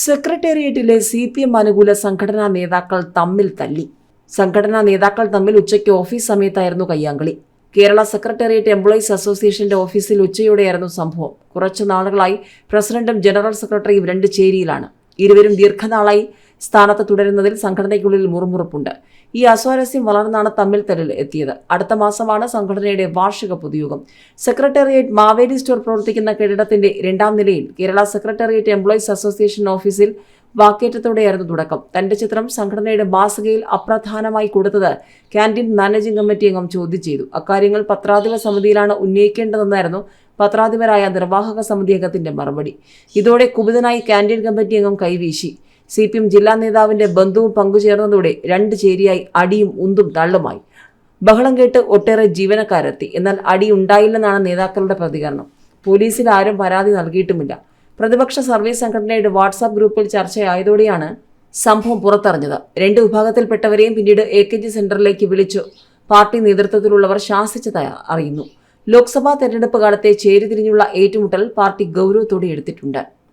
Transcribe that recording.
സെക്രട്ടേറിയറ്റിലെ C P M അനുകൂല സംഘടനാ നേതാക്കൾ തമ്മിൽ തല്ലി. സംഘടനാ നേതാക്കൾ തമ്മിൽ ഉച്ചയ്ക്ക് ഓഫീസ് സമയത്തായിരുന്നു കയ്യാങ്കളി. കേരള സെക്രട്ടേറിയറ്റ് എംപ്ലോയീസ് അസോസിയേഷന്റെ ഓഫീസിൽ ഉച്ചയോടെയായിരുന്നു സംഭവം. കുറച്ചു നാളുകളായി പ്രസിഡന്റും ജനറൽ സെക്രട്ടറിയും രണ്ട് ചേരിയിലാണ്. ഇരുവരും ദീർഘനാളായി സ്ഥാനത്ത് തുടരുന്നതിൽ സംഘടനയ്ക്കുള്ളിൽ മുറുമുറുപ്പുണ്ട്. ഈ അസ്വാരസ്യം വളർന്നാണ് തമ്മിൽ തല്ലിൽ എത്തിയത്. അടുത്ത മാസമാണ് സംഘടനയുടെ വാർഷിക പൊതുയോഗം. സെക്രട്ടേറിയറ്റ് മാവേലി സ്റ്റോർ പ്രവർത്തിക്കുന്ന കെട്ടിടത്തിന്റെ രണ്ടാം നിലയിൽ കേരള സെക്രട്ടേറിയറ്റ് എംപ്ലോയീസ് അസോസിയേഷൻ ഓഫീസിൽ വാക്കേറ്റത്തോടെയായിരുന്നു തുടക്കം. തന്റെ ചിത്രം സംഘടനയുടെ മാസികയിൽ അപ്രധാനമായി കൊടുത്തത് ക്യാന്റീൻ മാനേജിംഗ് കമ്മിറ്റി അംഗം ചോദ്യം ചെയ്തു. അക്കാര്യങ്ങൾ പത്രാധിപ സമിതിയിലാണ് ഉന്നയിക്കേണ്ടതെന്നായിരുന്നു പത്രാധിപരായ നിർവാഹക സമിതി അംഗത്തിന്റെ മറുപടി. ഇതോടെ കുപിതനായി ക്യാന്റീൻ കമ്മിറ്റി അംഗം കൈവീശി. സി പി എം ജില്ലാ നേതാവിന്റെ ബന്ധുവും പങ്കുചേർന്നതോടെ രണ്ട് ചേരിയായി അടിയും ഉന്തും തള്ളുമായി. ബഹളം കേട്ട് ഒട്ടേറെ ജീവനക്കാരെത്തി. എന്നാൽ അടി ഉണ്ടായില്ലെന്നാണ് നേതാക്കളുടെ പ്രതികരണം. പോലീസിൽ ആരും പരാതി നൽകിയിട്ടുമില്ല. പ്രതിപക്ഷ സർവീസ് സംഘടനയുടെ വാട്സാപ്പ് ഗ്രൂപ്പിൽ ചർച്ചയായതോടെയാണ് സംഭവം പുറത്തറിഞ്ഞത്. രണ്ട് വിഭാഗത്തിൽപ്പെട്ടവരെയും പിന്നീട് എ കെ ജി സെന്ററിലേക്ക് വിളിച്ചു. പാർട്ടി നേതൃത്വത്തിലുള്ളവർ ശാസിച്ചതായി അറിയുന്നു. ലോക്സഭാ തെരഞ്ഞെടുപ്പ് കാലത്തെ ചേരിതിരിഞ്ഞുള്ള ഏറ്റുമുട്ടൽ പാർട്ടി ഗൗരവത്തോടെ എടുത്തിട്ടുണ്ട്.